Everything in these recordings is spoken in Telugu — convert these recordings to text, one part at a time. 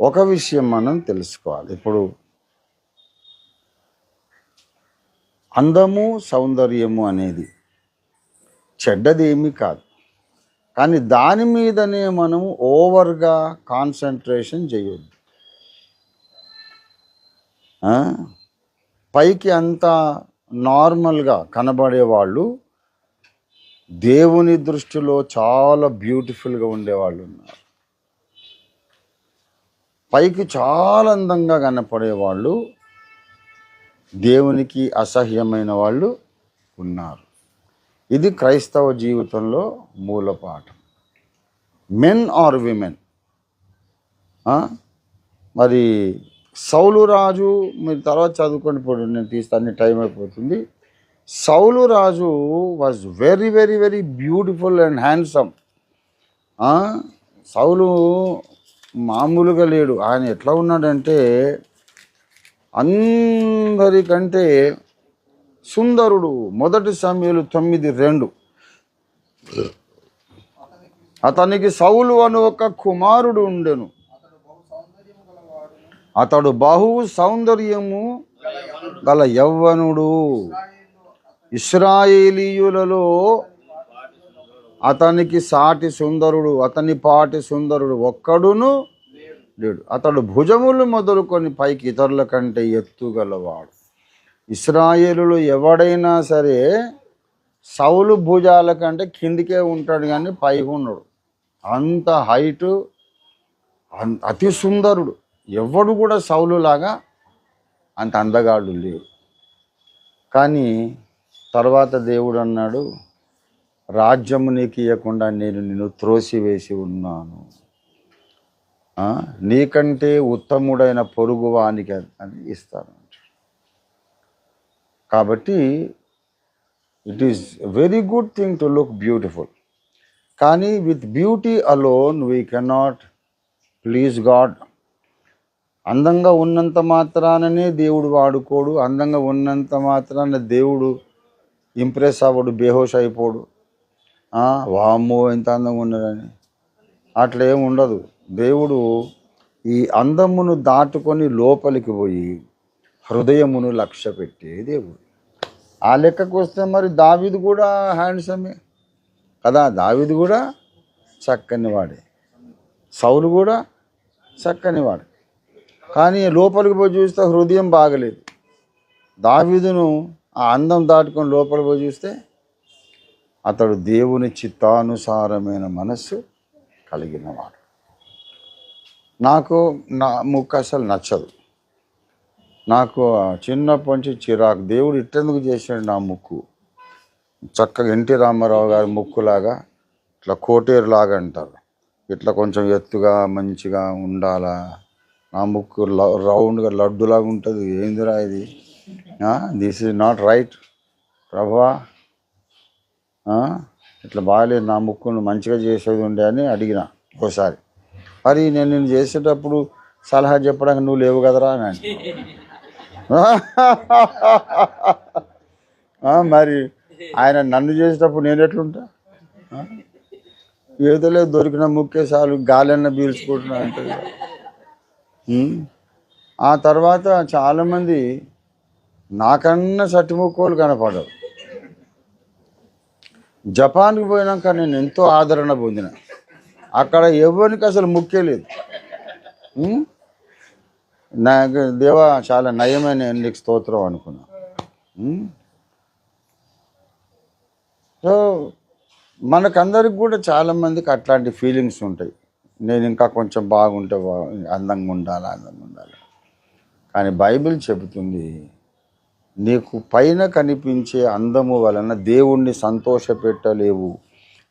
ఒక విషయం మనం తెలుసుకోవాలి. ఇప్పుడు అందము సౌందర్యము అనేది చెడ్డదేమి కాదు. కానీ దాని మీదనే మనము ఓవర్గా కాన్సన్ట్రేషన్ చేయొద్దు. పైకి అంత నార్మల్గా కనబడే వాళ్ళు దేవుని దృష్టిలో చాలా బ్యూటిఫుల్గా ఉండేవాళ్ళు ఉన్నారు. పైకి చాలా అందంగా కనపడే వాళ్ళు దేవునికి అసహ్యమైన వాళ్ళు ఉన్నారు. ఇది క్రైస్తవ జీవితంలో మూలపాఠం. మెన్ ఆర్ విమెన్ మరి సౌలు రాజు మీరు తర్వాత చదువుకొని ఇప్పుడు నేను తీస్తాను టైం అయిపోతుంది. Saul Raju was very very very beautiful and handsome Saul మామూలుగా లేడు. ఆయన ఎట్లా ఉన్నాడంటే అందరికంటే సుందరుడు. మొదటి సమయాలు తొమ్మిది రెండు. అతనికి సౌలు అను ఒక కుమారుడు ఉండెను. అతడు బహు సౌందర్యము గల యవ్వనుడు. ఇస్రాయేలీయులలో అతనికి సాటి సుందరుడు అతని పాటి సుందరుడు ఒక్కడును లేడు. అతడు భుజములు మొదలుకొని పైకి ఇతరుల కంటే ఎత్తుగలవాడు. ఇస్రాయేలులో ఎవడైనా సరే సౌలు భుజాల కంటే కిందికే ఉంటాడు కానీ పైకి ఉన్నాడు అంత హైటు అతి సుందరుడు. ఎవడు కూడా సౌలులాగా అంత అందగాడు లేడు. కానీ తర్వాత దేవుడు అన్నాడు రాజ్యము నీకు ఇవ్వకుండా నేను నిన్ను త్రోసివేసి ఉన్నాను. నీకంటే ఉత్తముడైన పొరుగు వానికి అని ఇస్తాను కాబట్టి it is very good thing to look beautiful కానీ with beauty alone we cannot please God అందంగా ఉన్నంత మాత్రాననే దేవుడు వాడుకోడు అందంగా ఉన్నంత మాత్రాన దేవుడు ఇంప్రెస్ అవ్వడు బేహోష్ అయిపోడు. వామ్మో ఎంత అందంగా ఉన్నదని అట్లా ఏం ఉండదు. దేవుడు ఈ అందమును దాటుకొని లోపలికి పోయి హృదయమును లక్ష్య పెట్టే దేవుడు. ఆ లెక్కకు వస్తే మరి దావిది కూడా హ్యాండ్సమే. కదా దావిది కూడా చక్కని వాడే. సౌలు కూడా చక్కని వాడు. కానీ లోపలికి పోయి చూస్తే హృదయం బాగలేదు. దావీదును ఆ అందం దాటుకొని లోపలికి పోయి చూస్తే అతడు దేవుని చిత్తానుసారమైన మనస్సు కలిగినవాడు. నాకు నా ముక్కు అసలు నచ్చదు. నాకు చిన్నప్పటి నుంచి చిరాకు. దేవుడు ఇట్టెందుకు చేశాడు నా ముక్కు? చక్కగా ఎన్టీ రామారావు గారి ముక్కులాగా ఇట్లా కోటేరులాగా అంటారు. ఇట్లా కొంచెం ఎత్తుగా మంచిగా ఉండాలా? నా ముక్కు రౌండ్గా లడ్డులాగా ఉంటుంది. ఏందిరా ఇది? This is not right. Prabha ఇట్లా బాగాలేదు నా ముక్కును. మంచిగా చేసేది ఉండే అని అడిగిన ఒకసారి మరి నేను నేను చేసేటప్పుడు సలహా చెప్పడానికి నువ్వు లేవు కదరా అని మరి ఆయన నన్ను చేసేటప్పుడు నేను ఎట్లుంటా? ఆ? ఏదో లేదు దొరికిన ముక్కే చాలు గాలన్న పీల్చుకుంటున్నా అంటే ఆ తర్వాత చాలామంది నాకన్నా సట్టిముక్కోలు కనపడరు. జపాన్కి పోయినాక నేను ఎంతో ఆదరణ పొందిన. అక్కడ ఎవరికి అసలు ముక్కే లేదు. నాకు దేవా చాలా నయమైన నీకు స్తోత్రం అనుకున్నా. సో మనకందరికి కూడా చాలామందికి అట్లాంటి ఫీలింగ్స్ ఉంటాయి. నేను ఇంకా కొంచెం బాగుంటే అందంగా ఉండాలి అందంగా ఉండాలి. కానీ బైబిల్ చెబుతుంది నీకు పైన కనిపించే అందము వలన దేవుణ్ణి సంతోషపెట్టలేవు.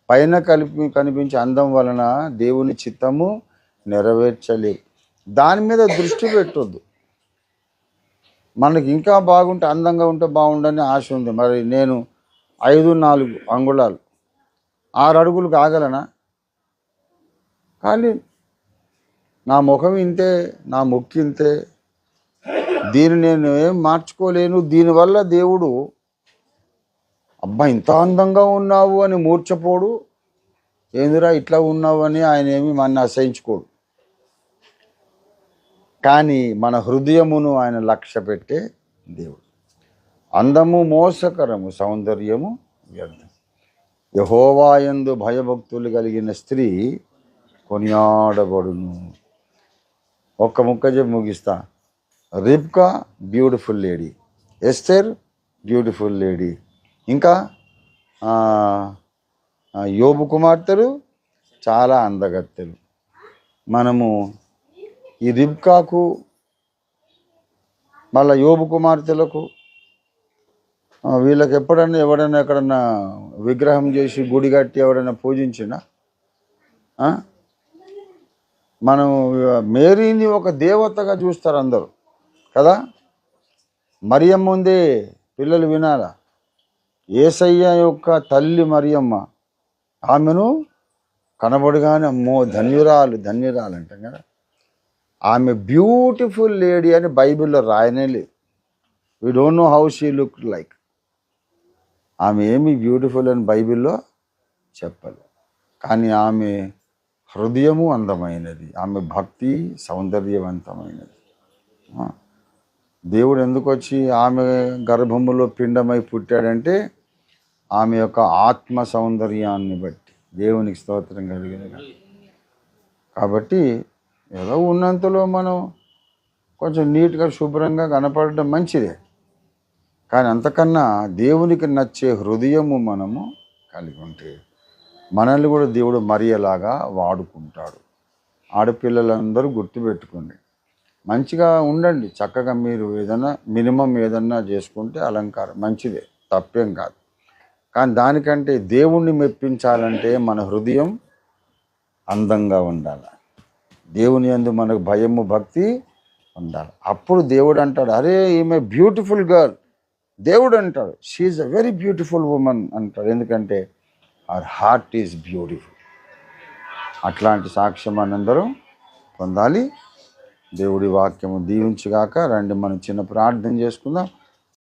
పైన కలిపి కనిపించే అందం వలన దేవుని చిత్తము నెరవేర్చలేదు దాని మీద దృష్టి పెట్టొద్దు. మనకి ఇంకా బాగుంటే అందంగా ఉంటే బాగుండని ఆశ ఉంది. మరి నేను ఐదు నాలుగు అంగుళాలు ఆరు అడుగులు కాగలనా? కానీ నా ముఖం ఇంతే నా ముక్కు ఇంతే. దీన్ని నేను ఏం మార్చుకోలేను. దీనివల్ల దేవుడు అబ్బా ఇంత అందంగా ఉన్నావు అని మూర్చపోడు ఏందిరా ఇట్లా ఉన్నావని ఆయన ఏమి మన అసహించుకోడు. కానీ మన హృదయమును ఆయన లక్ష్య పెట్టే దేవుడు. అందము మోసకరము సౌందర్యము వ్యర్థం. యహోవాయందు భయభక్తులు కలిగిన స్త్రీ కొనియాడబడును. ఒక్క ముక్క చెప్పి ముగిస్తా. Rebekah beautiful lady Esther beautiful lady ఇంకా యోబు కుమార్తెలు చాలా అందగత్తెలు. మనము ఈ రిబ్కాకు మళ్ళా యోబు కుమార్తెలకు వీళ్ళకి ఎప్పుడన్నా ఎవడన్నా ఎక్కడన్నా విగ్రహం చేసి గుడి కట్టి ఎవడన్నా పూజించినా మనం మేరీని ఒక దేవతగా చూస్తారు అందరూ కదా? మరియమ్మ ముందే పిల్లలు వినాలా? ఏసయ్య యొక్క తల్లి మరియమ్మ. ఆమెను కనబడగానే అమ్మో ధన్యురాలు ధన్యురాలు అంటాం కదా. ఆమె బ్యూటిఫుల్ లేడీ అని బైబిల్లో రాయనే లేదు. We don't know how she look like ఆమె ఏమి బ్యూటిఫుల్ అని బైబిల్లో చెప్పలేదు. కానీ ఆమె హృదయము అందమైనది. ఆమె భక్తి సౌందర్యవంతమైనది. దేవుడు ఎందుకు వచ్చి ఆమె గర్భములో పిండమై పుట్టాడంటే ఆమె యొక్క ఆత్మ సౌందర్యాన్ని బట్టి దేవునికి స్తోత్రం కలిగిన కాబట్టి ఏదో ఉన్నంతలో మనం కొంచెం నీట్గా శుభ్రంగా కనపడడం మంచిదే. కానీ అంతకన్నా దేవునికి నచ్చే హృదయము మనము కలిగి ఉంటే మనల్ని కూడా దేవుడు మరియలాగా వాడుకుంటాడు. ఆడపిల్లలందరూ గుర్తుపెట్టుకోండి. మంచిగా ఉండండి. చక్కగా మీరు ఏదైనా మినిమం ఏదన్నా చేసుకుంటే అలంకారం మంచిదే. తప్పేం కాదు. కానీ దానికంటే దేవుణ్ణి మెప్పించాలంటే మన హృదయం అందంగా ఉండాలి. దేవుని యందు మనకు భయము భక్తి ఉండాలి. అప్పుడు దేవుడు అంటాడు అరే ఈమె బ్యూటిఫుల్ గర్ల్. దేవుడు అంటాడు she a very beautiful woman అంటాడు. ఎందుకంటే ఆర్ హార్ట్ ఈజ్ బ్యూటిఫుల్ అట్లాంటి సాక్ష్యం మనందరం పొందాలి. దేవుడి వాక్యము దీవించుగాక రండి మనం చిన్న ప్రార్థన చేసుకుందాం.